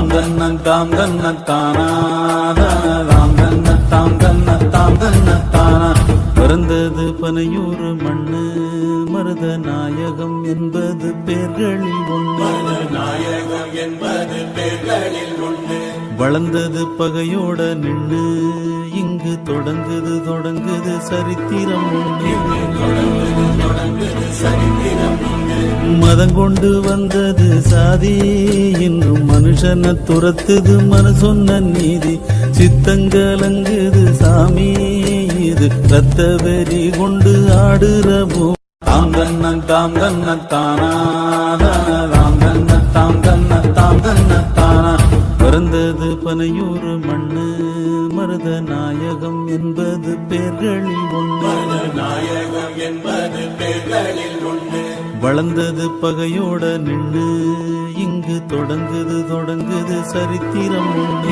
தாம் தன்ன தாம் தன்ன தானா தாம் தன்ன தாம் தன்ன தாம் தன்ன தானா பிறந்தது பனையூர் மண்ணு மருத நாயகம் என்பது பேர்களில் ஒன்று நாயகம் என்பது பேர்களில் ஒன்று வளர்ந்தது பகையோட நின்று இங்கு தொடங்குது தொடங்குது சரித்திரம் ஒன்று மதம் கொண்டு வந்தது சாதி இன்றும் மனுஷனை துரத்துது மனு சொன்ன நீதி. சித்தங்கலங்குது சாமி இது ரத்த வெறி கொண்டு ஆடுற பூ. தாம் தன்ன தாம் தன்ன தானா தாம் தன்ன தாம் தன்ன தாம் தன்ன தானா. பிறந்தது பனையூர் மண்ணு மருத நாயகம் என்பது பேர்களில் ஒன்று நாயகம் என்பது பேர்களில் உண்டு வளர்ந்தது பகையோட நின்று இங்கு தொடங்குது தொடங்குது சரித்திரம் ஒன்று